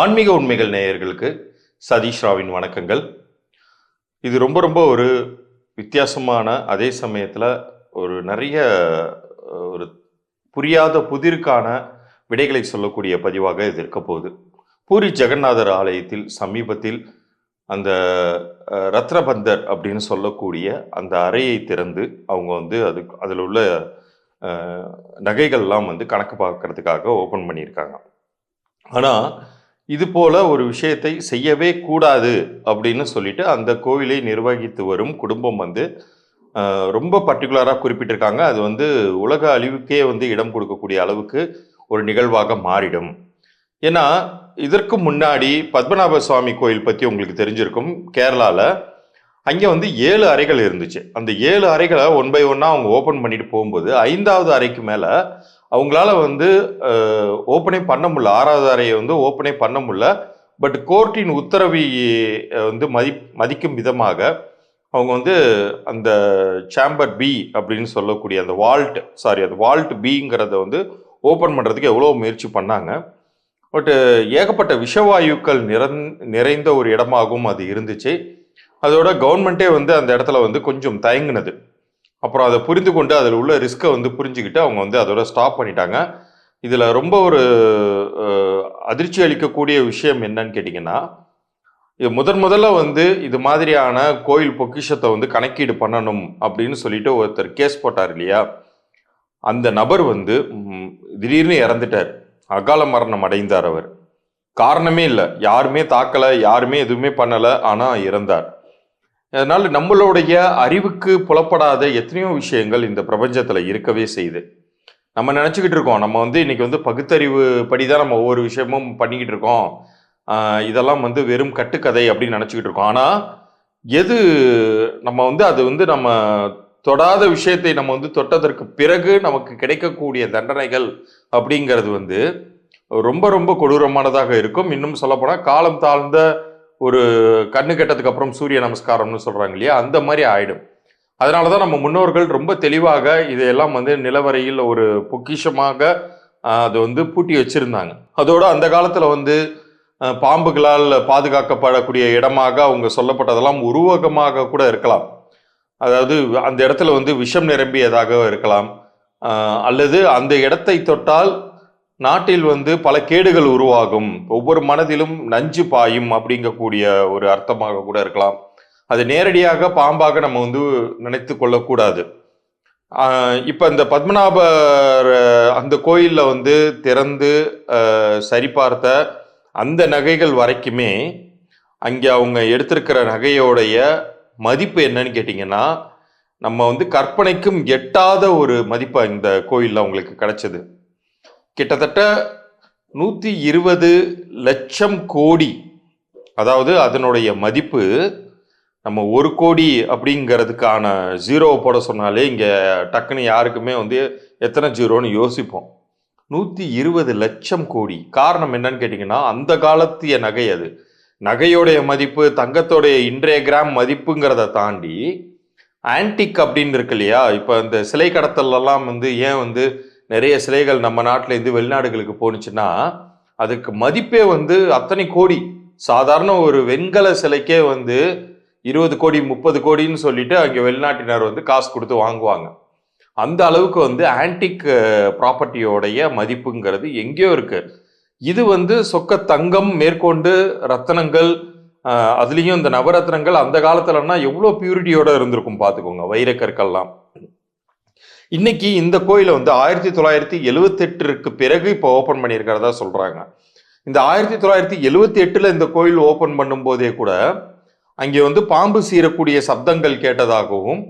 ஆன்மீக உண்மைகள் நேயர்களுக்கு சதீஷ் ராவின் வணக்கங்கள். இது ரொம்ப ரொம்ப ஒரு வித்தியாசமான அதே சமயத்தில் ஒரு நிறைய ஒரு புரியாத புதிருக்கான விடைகளை சொல்லக்கூடிய பதிவாக இது இருக்க போகுது. பூரி ஜெகநாதர் ஆலயத்தில் சமீபத்தில் அந்த ரத்னபந்தர் அப்படின்னு சொல்லக்கூடிய அந்த அறையை திறந்து அவங்க வந்து அது அதில் உள்ள நகைகள்லாம் வந்து கணக்கு பார்க்கறதுக்காக ஓப்பன் பண்ணியிருக்காங்க. ஆனால் இது போல ஒரு விஷயத்தை செய்யவே கூடாது அப்படின்னு சொல்லிட்டு அந்த கோவிலை நிர்வகித்து வரும் குடும்பம் வந்து ரொம்ப பர்டிகுலராக குறிப்பிட்டிருக்காங்க. அது வந்து உலக அழிவுக்கே வந்து இடம் கொடுக்கக்கூடிய அளவுக்கு ஒரு நிகழ்வாக மாறிடும். ஏன்னா இதற்கு முன்னாடி பத்மநாப சுவாமி கோயில் பற்றி உங்களுக்கு தெரிஞ்சிருக்கும். கேரளாவில் அங்கே வந்து ஏழு அறைகள் இருந்துச்சு. அந்த ஏழு அறைகளை ஒன் பை ஒன்னாக அவங்க ஓப்பன் பண்ணிட்டு போகும்போது ஐந்தாவது அறைக்கு மேலே அவங்களால வந்து ஓப்பனே பண்ண முடியல. ஆறாவது அறையை வந்து ஓப்பனே பண்ண முடியல. பட் கோர்ட்டின் உத்தரவை வந்து மதி மதிக்கும் விதமாக அவங்க வந்து அந்த சேம்பர் பி அப்படின்னு சொல்லக்கூடிய அந்த வால்ட் சாரி அந்த வால்ட் பிங்கிறத வந்து ஓப்பன் பண்ணுறதுக்கு எவ்வளோ முயற்சி பண்ணாங்க. பட்டு ஏகப்பட்ட விஷவாயுக்கள் நிறந் நிறைந்த ஒரு இடமாகவும் அது இருந்துச்சு. அதோட கவர்மெண்ட்டே வந்து அந்த இடத்துல வந்து கொஞ்சம் தயங்குனது. அப்புறம் அதை புரிந்து கொண்டு அதில் உள்ள ரிஸ்க்கை வந்து புரிஞ்சுக்கிட்டு அவங்க வந்து அதோட ஸ்டாப் பண்ணிட்டாங்க. இதில் ரொம்ப ஒரு அதிர்ச்சி அளிக்கக்கூடிய விஷயம் என்னன்னு கேட்டிங்கன்னா இது முதன் முதல்ல வந்து இது மாதிரியான கோயில் பொக்கிஷத்தை வந்து கணக்கீடு பண்ணணும் அப்படின்னு சொல்லிட்டு ஒருத்தர் கேஸ் போட்டார் இல்லையா? அந்த நபர் வந்து திடீர்னு இறந்துட்டார். அகால மரணம் அடைந்தார் அவர். காரணமே இல்லை. யாருமே தாக்கலை யாருமே எதுவுமே பண்ணலை ஆனால் இறந்தார். அதனால் நம்மளுடைய அறிவுக்கு புலப்படாத எத்தனையோ விஷயங்கள் இந்த பிரபஞ்சத்தில் இருக்கவே செய்யுது. நம்ம நினச்சிக்கிட்டு இருக்கோம். நம்ம வந்து இன்றைக்கி வந்து பகுத்தறிவு படி தான் நம்ம ஒவ்வொரு விஷயமும் பண்ணிக்கிட்டு இருக்கோம். இதெல்லாம் வந்து வெறும் கட்டுக்கதை அப்படின்னு நினச்சிக்கிட்டு இருக்கோம். ஆனால் எது நம்ம வந்து அது வந்து நம்ம தொடாத விஷயத்தை நம்ம வந்து தொட்டதற்கு பிறகு நமக்கு கிடைக்கக்கூடிய தண்டனைகள் அப்படிங்கிறது வந்து ரொம்ப ரொம்ப கொடூரமானதாக இருக்கும். இன்னும் சொல்லப்போனால் காலம் தாழ்ந்த ஒரு கண்ணு கெட்டதுக்கு அப்புறம் சூரிய நமஸ்காரம்னு சொல்கிறாங்க இல்லையா? அந்த மாதிரி ஆயிடும். அதனால தான் நம்ம முன்னோர்கள் ரொம்ப தெளிவாக இதையெல்லாம் வந்து நிலவரையில் ஒரு பொக்கிஷமாக அது வந்து பூட்டி வச்சிருந்தாங்க. அதோடு அந்த காலத்தில் வந்து பாம்புகளால் பாதுகாக்கப்படக்கூடிய இடமாக அவங்க சொல்லப்பட்டதெல்லாம் உருவகமாக கூட இருக்கலாம். அதாவது அந்த இடத்துல வந்து விஷம் நிரம்பியதாக இருக்கலாம். அல்லது அந்த இடத்தை தொட்டால் நாட்டில் வந்து பல கேடுகள் உருவாகும். ஒவ்வொரு மனதிலும் நஞ்சு பாயும் அப்படிங்கக்கூடிய ஒரு அர்த்தமாக கூட இருக்கலாம். அது நேரடியாக பாம்பாக நம்ம வந்து நினைத்து கொள்ளக்கூடாது. இப்போ இந்த பத்மநாபர் அந்த கோயிலில் வந்து திறந்து சரிபார்த்த அந்த நகைகள் வரைக்குமே அங்கே அவங்க எடுத்திருக்கிற நகையோடைய மதிப்பு என்னன்னு கேட்டிங்கன்னா நம்ம வந்து கற்பனைக்கும் எட்டாத ஒரு மதிப்பு இந்த கோயிலில் அவங்களுக்கு கிடைச்சது. கிட்டத்தட்ட நூற்றி இருபது லட்சம் கோடி அதாவது அதனுடைய மதிப்பு நம்ம ஒரு கோடி அப்படிங்கிறதுக்கான ஜீரோவை போட சொன்னாலே இங்கே டக்குன்னு யாருக்குமே வந்து எத்தனை ஜீரோன்னு யோசிப்போம். நூற்றி இருபது லட்சம் கோடி. காரணம் என்னன்னு கேட்டிங்கன்னா அந்த காலத்திய நகை அது. நகையோடைய மதிப்பு தங்கத்தோடைய இன்றைய கிராம் மதிப்புங்கிறத தாண்டி ஆன்டிக் அப்படின்னு இருக்கு இல்லையா? இப்போ இந்த சிலை கடத்தலெல்லாம் வந்து ஏன் வந்து நிறைய சிலைகள் நம்ம நாட்டில் இருந்து வெளிநாடுகளுக்கு போணுச்சுன்னா அதுக்கு மதிப்பே வந்து அத்தனை கோடி. சாதாரண ஒரு வெண்கல சிலைக்கே வந்து இருபது கோடி முப்பது கோடின்னு சொல்லிட்டு அங்கே வெளிநாட்டினர் வந்து காசு கொடுத்து வாங்குவாங்க. அந்த அளவுக்கு வந்து ஆன்டிக் ப்ராப்பர்ட்டியோடைய மதிப்புங்கிறது எங்கேயோ இருக்கு. இது வந்து சொக்க தங்கம் மேற்கொண்டு ரத்தனங்கள் அதுலேயும் இந்த நவரத்னங்கள் அந்த காலத்துலன்னா எவ்வளோ பியூரிட்டியோட இருந்திருக்கும் பார்த்துக்கோங்க வைரக்கற்கள்லாம். இன்னைக்கு இந்த கோயிலை வந்து ஆயிரத்தி தொள்ளாயிரத்தி எழுவத்தெட்டுக்கு பிறகு இப்போ ஓப்பன் பண்ணியிருக்கிறதா சொல்கிறாங்க இந்த ஆயிரத்தி தொள்ளாயிரத்தி எழுவத்தி எட்டில் இந்த கோயில் ஓப்பன் பண்ணும்போதே கூட அங்கே வந்து பாம்பு சீரக்கூடிய சப்தங்கள் கேட்டதாகவும்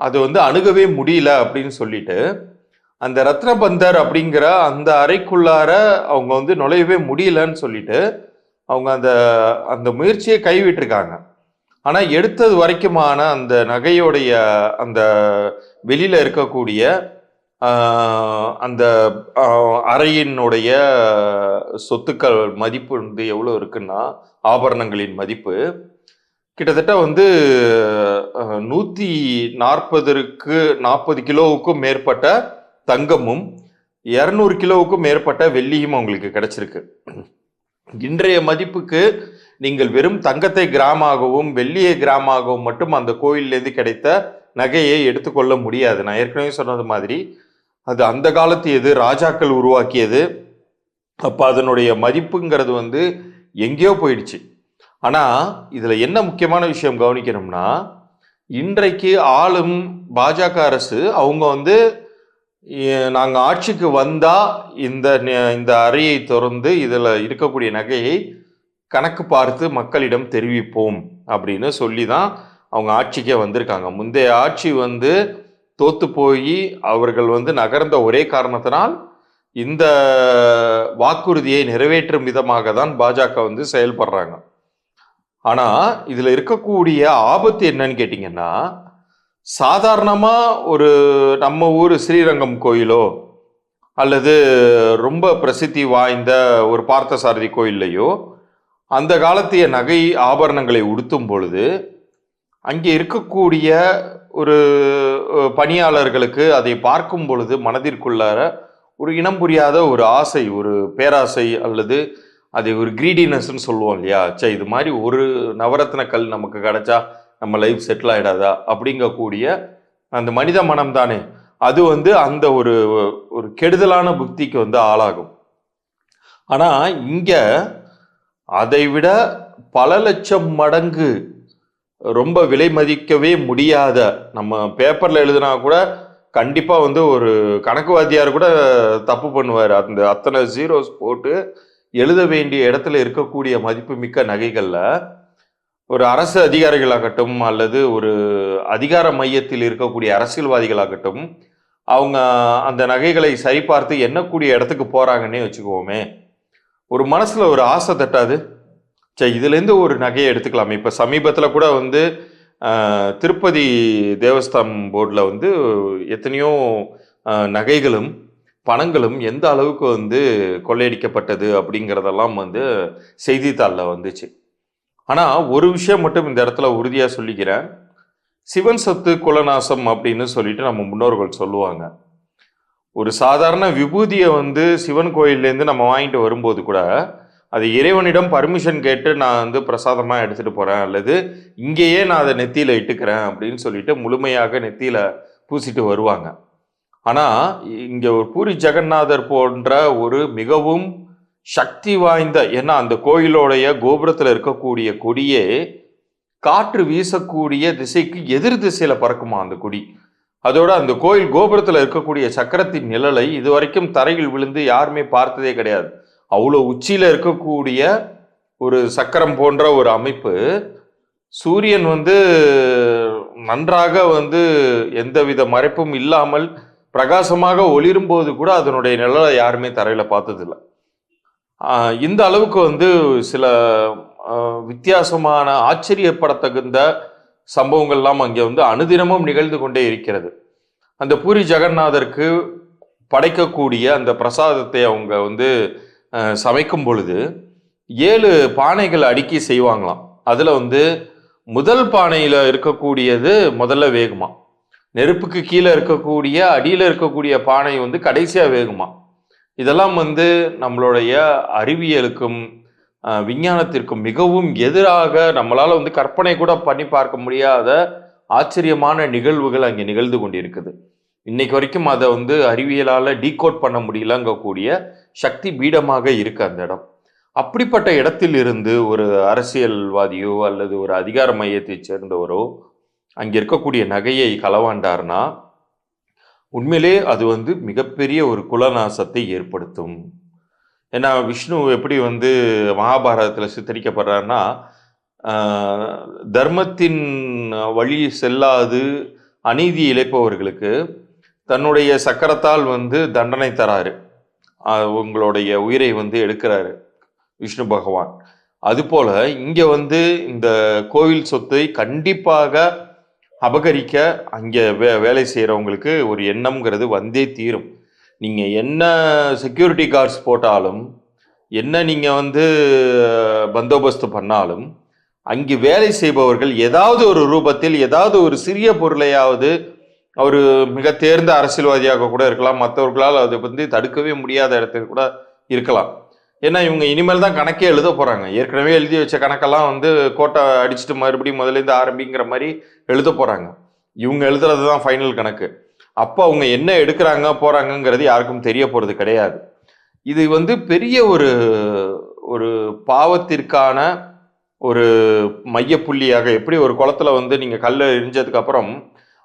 அது வந்து அணுகவே முடியல அப்படின்னு சொல்லிட்டு அந்த ரத்னபந்தர் அப்படிங்கிற அந்த அறைக்குள்ளார அவங்க வந்து நுழையவே முடியலன்னு சொல்லிட்டு அவங்க அந்த அந்த முயற்சியை கைவிட்டிருக்காங்க. ஆனால் எடுத்தது வரைக்குமான அந்த நகையோடைய அந்த வெளியில் இருக்கக்கூடிய அந்த அறையினுடைய சொத்துக்கள் மதிப்பு வந்து எவ்வளோ இருக்குன்னா ஆபரணங்களின் மதிப்பு. கிட்டத்தட்ட வந்து நூற்றி நூத்தி நாற்பதற்கு நாற்பது கிலோவுக்கும் மேற்பட்ட தங்கமும் இரநூறு கிலோவுக்கும் மேற்பட்ட வெள்ளியும் அவங்களுக்கு கிடைச்சிருக்கு. இன்றைய மதிப்புக்கு நீங்கள் வெறும் தங்கத்தை கிராமாகவும் வெள்ளியை கிராமாகவும் மட்டும் அந்த கோயிலேருந்து கிடைத்த நகையை எடுத்துக்கொள்ள முடியாது. நான் ஏற்கனவே சொன்னது மாதிரி அது அந்த காலத்து எது ராஜாக்கள் உருவாக்கியது அப்போ அதனுடைய மதிப்புங்கிறது வந்து எங்கேயோ போயிடுச்சு. ஆனால் இதில் என்ன முக்கியமான விஷயம் கவனிக்கணும்னா இன்றைக்கு ஆளும் பாஜக அரசு அவங்க வந்து நாங்கள் ஆட்சிக்கு வந்தால் இந்த இந்த அறையை திறந்து இதில் இருக்கக்கூடிய நகையை கணக்கு பார்த்து மக்களிடம் தெரிவிப்போம் அப்படின்னு சொல்லி தான் அவங்க ஆட்சிக்கே வந்திருக்காங்க. முந்தைய ஆட்சி வந்து தோத்து போய் அவர்கள் வந்து நகர்ந்த ஒரே காரணத்தினால் இந்த வாக்குறுதியை நிறைவேற்றும் விதமாக தான் பாஜக வந்து செயல்படுறாங்க. ஆனால் இதில் இருக்கக்கூடிய ஆபத்து என்னன்னு கேட்டிங்கன்னா சாதாரணமாக ஒரு நம்ம ஊர் ஸ்ரீரங்கம் கோயிலோ அல்லது ரொம்ப பிரசித்தி வாய்ந்த ஒரு பார்த்தசாரதி கோயில்லையோ அந்த காலத்திய நகை ஆபரணங்களை உடுத்தும் பொழுது அங்கே இருக்கக்கூடிய ஒரு பணியாளர்களுக்கு அதை பார்க்கும் பொழுது மனதிற்குள்ளார ஒரு இனம் புரியாத ஒரு ஆசை ஒரு பேராசை அல்லது அது ஒரு கிரீடினஸ்ன்னு சொல்லுவோம் இல்லையா? சே இது மாதிரி ஒரு நவரத்ன கல் நமக்கு கிடைச்சா நம்ம லைஃப் செட்டில் ஆகிடாதா அப்படிங்கக்கூடிய அந்த மனித மனம் தானே. அது வந்து அந்த ஒரு ஒரு கெடுதலான புக்திக்கு வந்து ஆளாகும். ஆனால் இங்கே அதை விட பல லட்சம் மடங்கு ரொம்ப விலை மதிக்கவே முடியாத நம்ம பேப்பரில் எழுதுனா கூட கண்டிப்பாக வந்து ஒரு கணக்கு வாத்தியார் கூட தப்பு பண்ணுவார். அந்த அத்தனை ஜீரோஸ் போட்டு எழுத வேண்டிய இடத்துல இருக்கக்கூடிய மதிப்புமிக்க நகைகளில் ஒரு அரசு அதிகாரிகளாகட்டும் அல்லது ஒரு அதிகார மையத்தில் இருக்கக்கூடிய அரசியல்வாதிகளாகட்டும் அவங்க அந்த நகைகளை சரிபார்த்து எண்ணக்கூடிய இடத்துக்கு போகிறாங்கன்னே வச்சுக்குவோமே. ஒரு மனசுல ஒரு ஆசை தட்டாது. சரி இதுலேருந்து ஒரு நகையை எடுத்துக்கலாம். இப்போ சமீபத்தில் கூட வந்து திருப்பதி தேவஸ்தான் போர்டில் வந்து எத்தனையோ நகைகளும் பணங்களும் எந்த அளவுக்கு வந்து கொள்ளையடிக்கப்பட்டது அப்படிங்கிறதெல்லாம் வந்து செய்தித்தாளில் வந்துச்சு. ஆனால் ஒரு விஷயம் மட்டும் இந்த இடத்துல உறுதியாக சொல்லிக்கிறேன். சிவன் சத்து குலநாசம் அப்படின்னு சொல்லிட்டு நம்ம முன்னோர்கள் சொல்லுவாங்க. ஒரு சாதாரண விபூதியை வந்து சிவன் கோயில்லேருந்து நம்ம வாங்கிட்டு வரும்போது கூட அது இறைவனிடம் பர்மிஷன் கேட்டு நான் வந்து பிரசாதமாக எடுத்துகிட்டு போகிறேன் அல்லது இங்கேயே நான் அதை நெத்தியில் இட்டுக்கிறேன் அப்படின்னு சொல்லிட்டு முழுமையாக நெத்தியில் பூசிட்டு வருவாங்க. ஆனால் இங்கே ஒரு பூரி ஜெகநாதர் போன்ற ஒரு மிகவும் சக்தி வாய்ந்த ஏன்னா அந்த கோயிலோடைய கோபுரத்தில் இருக்கக்கூடிய கொடியே காற்று வீசக்கூடிய திசைக்கு எதிர் திசையில் பறக்குமா அந்த கொடி? அதோட அந்த கோயில் கோபுரத்தில் இருக்கக்கூடிய சக்கரத்தின் நிழலை இதுவரைக்கும் தரையில் விழுந்து யாருமே பார்த்ததே கிடையாது. அவ்வளோ உச்சியில் இருக்கக்கூடிய ஒரு சக்கரம் போன்ற ஒரு அமைப்பு. சூரியன் வந்து நன்றாக வந்து எந்தவித மறைப்பும் இல்லாமல் பிரகாசமாக ஒளிரும் போது கூட அதனுடைய நிழலை யாருமே தரையில் பார்த்ததில்ல. இந்த அளவுக்கு வந்து சில வித்தியாசமான ஆச்சரியப்படத்தகுந்த சம்பவங்கள்லாம் அங்கே வந்து அனுதினமும் நிகழ்ந்து கொண்டே இருக்கிறது. அந்த பூரி ஜெகநாதருக்கு படைக்கக்கூடிய அந்த பிரசாதத்தை அவங்க வந்து சமைக்கும் பொழுது ஏழு பானைகள் அடுக்கி செய்வாங்களாம். அதில் வந்து முதல் பானையில் இருக்கக்கூடியது முதல்ல வேகுமா. நெருப்புக்கு கீழே இருக்கக்கூடிய அடியில் இருக்கக்கூடிய பானை வந்து கடைசியாக வேகுமா. இதெல்லாம் வந்து நம்மளுடைய அறிவியலுக்கும் விஞ்ஞானத்திற்கும் மிகவும் எதிராக நம்மளால் வந்து கற்பனை கூட பண்ணி பார்க்க முடியாத ஆச்சரியமான நிகழ்வுகள் அங்கே நிகழ்ந்து கொண்டிருக்குது. இன்னைக்கு வரைக்கும் அதை வந்து அறிவியலால் டீகோட் பண்ண முடியலங்கக்கூடிய சக்தி பீடமாக இருக்கு அந்த இடம். அப்படிப்பட்ட இடத்தில் இருந்து ஒரு அரசியல்வாதியோ அல்லது ஒரு அதிகார மையத்தைச் சேர்ந்தவரோ அங்கே இருக்கக்கூடிய நகையை களவாண்டார்னா உண்மையிலே அது வந்து மிகப்பெரிய ஒரு குலநாசத்தை ஏற்படுத்தும். ஏன்னா விஷ்ணு எப்படி வந்து மகாபாரதத்தில் சித்தரிக்கப்படுறாருன்னா தர்மத்தின் வழி செல்லாது அநீதி இழைப்பவர்களுக்கு தன்னுடைய சக்கரத்தால் வந்து தண்டனை தராரு. உங்களுடைய உயிரை வந்து எடுக்கிறாரு விஷ்ணு பகவான். அதுபோல இங்கே வந்து இந்த கோவில் சொத்தை கண்டிப்பாக அபகரிக்க அங்கே வே வேலை செய்கிறவங்களுக்கு ஒரு எண்ணம்ங்கிறது வந்தே தீரும். நீங்கள் என்ன செக்யூரிட்டி கார்ட்ஸ் போட்டாலும் என்ன நீங்கள் வந்து பந்தோபஸ்து பண்ணாலும் அங்கு வேலை செய்பவர்கள் ஏதாவது ஒரு ரூபத்தில் ஏதாவது ஒரு சிறிய பொருளையாவது அவர் மிக தேர்ந்த அரசியல்வாதியாக கூட இருக்கலாம். மற்றவர்களால் அதை வந்து தடுக்கவே முடியாத இடத்துல கூட இருக்கலாம். ஏன்னா இவங்க இனிமேல் தான் கணக்கே எழுத போகிறாங்க ஏற்கனவே எழுதி வச்ச கணக்கெல்லாம் வந்து கோட்டை அடிச்சுட்டு மறுபடியும் முதல்ல இருந்து ஆரம்பிங்கிற மாதிரி எழுத போகிறாங்க இவங்க எழுதுறது தான் ஃபைனல் கணக்கு. அப்போ அவங்க என்ன எடுக்கிறாங்க போகிறாங்கங்கிறது யாருக்கும் தெரிய போகிறது கிடையாது. இது வந்து பெரிய ஒரு ஒரு பாவத்திற்கான ஒரு மையப்புள்ளியாக எப்படி ஒரு குளத்துல வந்து நீங்கள் கல்லை எரிஞ்சதுக்கப்புறம்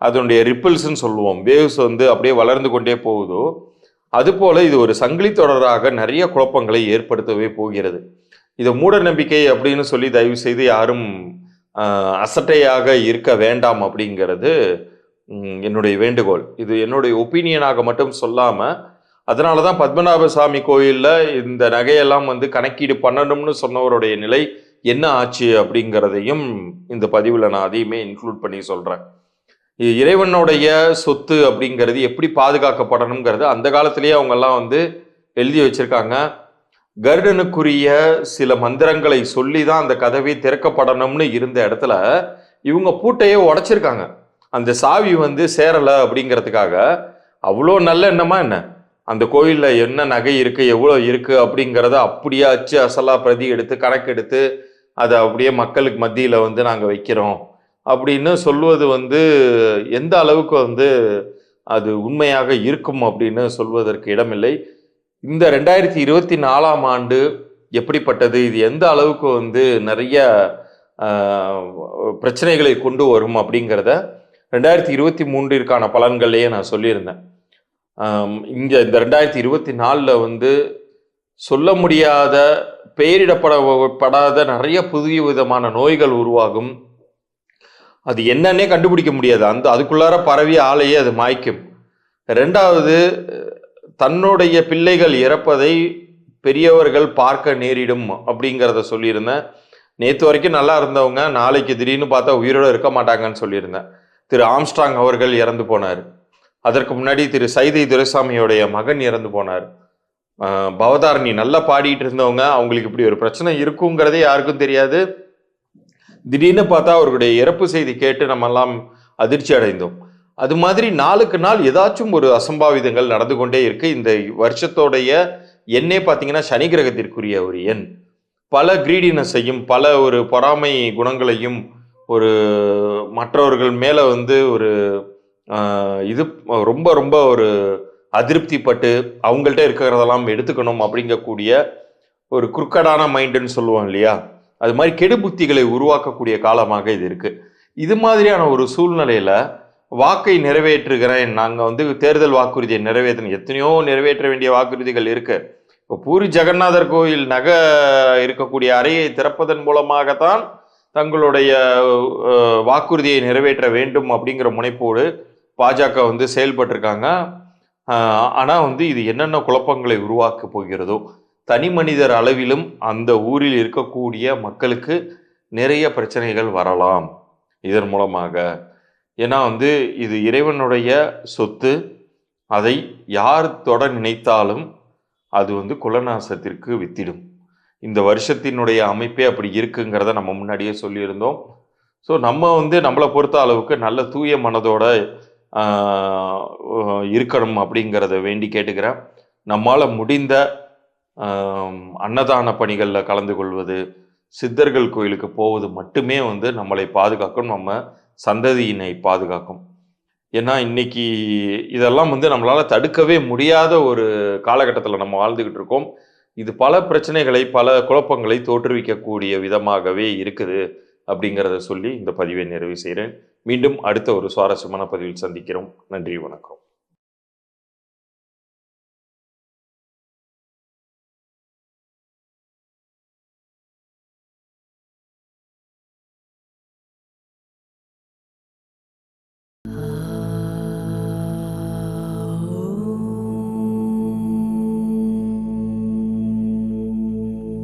அதனுடைய ரிப்பிள்ஸ்ன்னு சொல்லுவோம் வேவ்ஸ் வந்து அப்படியே வளர்ந்து கொண்டே போகுதோ அதுபோல் இது ஒரு சங்கிலி தொடராக நிறைய குழப்பங்களை ஏற்படுத்தவே போகிறது. இதை மூட நம்பிக்கை அப்படின்னு சொல்லி தயவு செய்து யாரும் அசட்டையாக இருக்க வேண்டாம் அப்படிங்கிறது என்னுடைய வேண்டுகோள். இது என்னுடைய ஒப்பீனியனாக மட்டும் சொல்லாமல் அதனால தான் பத்மநாப சாமி கோயிலில் இந்த நகையெல்லாம் வந்து கணக்கீடு பண்ணணும்னு சொன்னவருடைய நிலை என்ன ஆச்சு அப்படிங்கிறதையும் இந்த பதிவில் நான் அதையுமே இன்க்ளூட் பண்ணி சொல்கிறேன் இறைவனுடைய சொத்து அப்படிங்கிறது எப்படி பாதுகாக்கப்படணுங்கிறது அந்த காலத்திலேயே அவங்கெல்லாம் வந்து எழுதி வச்சுருக்காங்க. கருடனுக்குரிய சில மந்திரங்களை சொல்லி தான் அந்த கதவை திறக்கப்படணும்னு இருந்த இடத்துல இவங்க பூட்டையே உடைச்சிருக்காங்க. அந்த சாவி வந்து சேரலை அப்படிங்கிறதுக்காக அவ்வளோ நல்ல எண்ணமா என்ன? அந்த கோயிலில் என்ன நகை இருக்குது எவ்வளோ இருக்குது அப்படிங்கிறத அப்படியே அச்சு அசலா பிரதி எடுத்து கணக்கெடுத்து அதை அப்படியே மக்களுக்கு மத்தியில் வந்து நாங்கள் வைக்கிறோம். அப்படின்னு சொல்வது வந்து எந்த அளவுக்கு வந்து அது உண்மையாக இருக்கும் அப்படின்னு சொல்வதற்கு இடமில்லை. இந்த ரெண்டாயிரத்தி இருபத்தி நாலாம் ஆண்டு எப்படிப்பட்டது? இது எந்த அளவுக்கு வந்து நிறைய பிரச்சனைகளை கொண்டு வரும் அப்படிங்கிறத ரெண்டாயிரத்தி இருபத்தி மூன்றிற்கான பலன்கள்லேயே நான் சொல்லியிருந்தேன். இங்கே இங்க இந்த ரெண்டாயிரத்தி இருபத்தி நாலில் வந்து சொல்ல முடியாத பெயரிடப்பட படாத நிறைய புதிய விதமான நோய்கள் உருவாகும். அது என்னன்னே கண்டுபிடிக்க முடியாது. அந்த அதுக்குள்ளார பரவி ஆளையே அது மாய்க்கும். ரெண்டாவது தன்னுடைய பிள்ளைகள் இறப்பதை பெரியவர்கள் பார்க்க நேரிடும் அப்படிங்கிறத சொல்லியிருந்தேன். நேற்று வரைக்கும் நல்லா இருந்தவங்க நாளைக்கு திடீர்னு பார்த்தா உயிரோட இருக்க மாட்டாங்கன்னு சொல்லியிருந்தேன். திரு ஆம்ஸ்ட்ராங் அவர்கள் இறந்து போனார். அதற்கு முன்னாடி திரு சைதை துரைசாமியோடைய மகன் இறந்து போனார். பவதாரணி நல்லா பாடிட்டு இருந்தவங்க அவங்களுக்கு இப்படி ஒரு பிரச்சனை இருக்குங்கிறதே யாருக்கும் தெரியாது. திடீர்னு பார்த்தா அவர்களுடைய இறப்பு செய்தி கேட்டு நம்ம எல்லாம் அதிர்ச்சி அடைந்தோம். அது மாதிரி நாளுக்கு நாள் ஏதாச்சும் ஒரு அசம்பாவிதங்கள் நடந்து கொண்டே இருக்கு. இந்த வருஷத்தோடைய எண்ணே பார்த்தீங்கன்னா சனி கிரகத்திற்குரிய ஒரு எண். பல கிரீடினஸையும் பல ஒரு பொறாமை குணங்களையும் ஒரு மற்றவர்கள் மேலே வந்து ஒரு இது ரொம்ப ரொம்ப ஒரு அதிருப்திப்பட்டு அவங்கள்ட்ட இருக்கிறதெல்லாம் எடுத்துக்கணும் அப்படிங்கக்கூடிய ஒரு குறுக்கடான மைண்டுன்னு சொல்லுவோம் இல்லையா? அது மாதிரி கெடு புத்திகளை உருவாக்கக்கூடிய காலமாக இது இருக்குது இது மாதிரியான ஒரு சூழ்நிலையில் வாக்கை நிறைவேற்றுகிறேன். நாங்கள் வந்து தேர்தல் வாக்குறுதியை நிறைவேற்றணும். எத்தனையோ நிறைவேற்ற வேண்டிய வாக்குறுதிகள் இருக்குது இப்போ பூரி ஜெகநாதர் கோயில் நகை இருக்கக்கூடிய அறையை திறப்பதன் மூலமாகத்தான் தங்களுடைய வாக்குறுதியை நிறைவேற்ற வேண்டும் அப்படிங்கிற முனைப்போடு பாஜக வந்து செயல்பட்டிருக்காங்க. ஆனால் வந்து இது என்னென்ன குழப்பங்களை உருவாக்க போகிறதோ தனி மனிதர் அளவிலும் அந்த ஊரில் இருக்கக்கூடிய மக்களுக்கு நிறைய பிரச்சனைகள் வரலாம் இதன் மூலமாக. ஏன்னா வந்து இது இறைவனுடைய சொத்து அதை யார் தொட நினைத்தாலும் அது வந்து குலநாசத்திற்கு வித்திடும். இந்த வருஷத்தினுடைய அமைப்பே அப்படி இருக்குங்கிறத நம்ம முன்னாடியே சொல்லியிருந்தோம். ஸோ நம்ம வந்து நம்மளை பொறுத்த அளவுக்கு நல்ல தூய மனதோட இருக்கணும் அப்படிங்கிறத வேண்டி கேட்டுக்கிறேன். நம்மால் முடிந்த அன்னதான பணிகளில் கலந்து கொள்வது சித்தர்கள் கோயிலுக்கு போவது மட்டுமே வந்து நம்மளை பாதுகாக்கும் நம்ம சந்ததியினை பாதுகாக்கும். ஏன்னா இன்னைக்கு இதெல்லாம் வந்து நம்மளால் தடுக்கவே முடியாத ஒரு காலகட்டத்தில் நம்ம வாழ்ந்துக்கிட்டு இருக்கோம். இது பல பிரச்சனைகளை பல குழப்பங்களை தோற்றுவிக்கக்கூடிய விதமாகவே இருக்குது அப்படிங்கிறத சொல்லி இந்த பதிவை நிறைவு செய்கிறேன். மீண்டும் அடுத்த ஒரு சுவாரஸ்யமான பதிவில் சந்திக்கிறோம். நன்றி வணக்கம்.